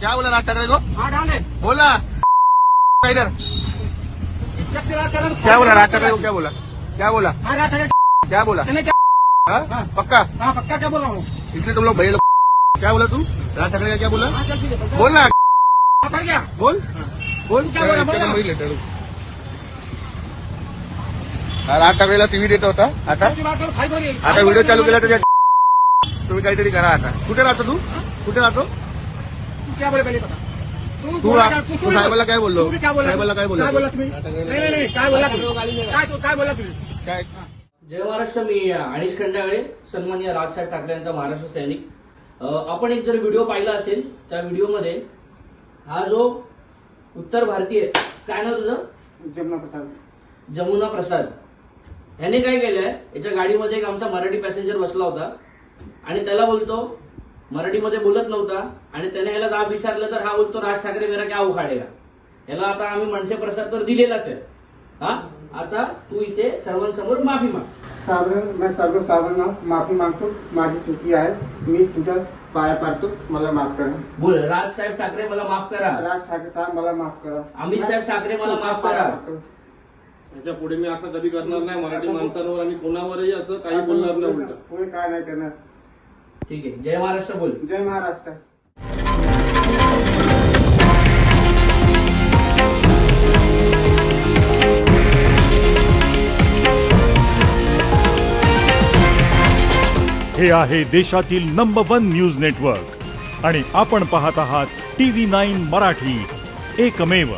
क्या बोला राज ठाकरे को? बोला। इधर क्या बोला राज ठाकरे को? क्या बोला? क्या बोला? राज ठाकरे क्या बोला? क्या हाँ? हाँ। पक्का? हाँ पक्का क्या बोल रहा हूँ इसलिए तुम लोग भैया लोग क्या बोला तू राज ठाकरे का क्या बोला? बोल। ना बोल। बोल। क्या बोला, बोला? राज ठाकरेला टीव्ही देत होता। आता? आता व्हिडिओ चालू केला त्याच्या तुम्ही काहीतरी करा आता? कुठे राहतो तू? कुठे राहतो? क्या बोले पहले बता तू साहेबाला काय बोललो? तू भी क्या बोला साहेबाला काय बोललो? काय बोला तुम्ही? नाही नाही नाही काय बोला तुम्ही? काय तू काय बोला तुम्ही? काय? जय महाराष्ट्र मी अनिश खंडागळे सन्माननीय राजसाहेब ठाकरे यांचा महाराष्ट्र सैनिक. आपण एक जर व्हिडिओ पाहिला असेल त्या व्हिडिओमध्ये हा जो उत्तर भारतीय काय नाव तुझं? जमुना प्रसाद. जमुना प्रसाद. ह्याने काय केलंय याच्या गाडीमध्ये एक आमचा मराठी पॅसेंजर बसला होता. आणि त्याला बोलतो मराठीमध्ये बोलत नव्हता आणि त्याने ह्याला जाब विचारलं तर हा बोलतो राज ठाकरे मेरा क्या उखाडेगा? ह्याला आता आम्ही मनसे प्रसाद तर दिलेलाच आहे. हा? आता तू इथे सर्वांसमोर माफी माग. साबण मैं सर्व साबणांना माफी मागतो. माझी चुकी आहे. मी तुझ्या पाया पाडतो. मला माफ करा. बोल राजसाहेब ठाकरे मला माफ करा. राज ठाकरे साहेब मला माफ करा. अमित साहेब ठाकरे मला माफ करा. याच्यापुढे मी असं कधी करणार नाही. मराठी माणसांवर आणि कोणावरही असं काही बोलणार नाही उलट. पुढे काय नाही करणार. ठीक आहे. जय महाराष्ट्र बोल. जय महाराष्ट्र. हे आहे देशातील नंबर वन न्यूज नेटवर्क आणि आपण पाहत आहात टीव्ही नाईन मराठी. एकमेव.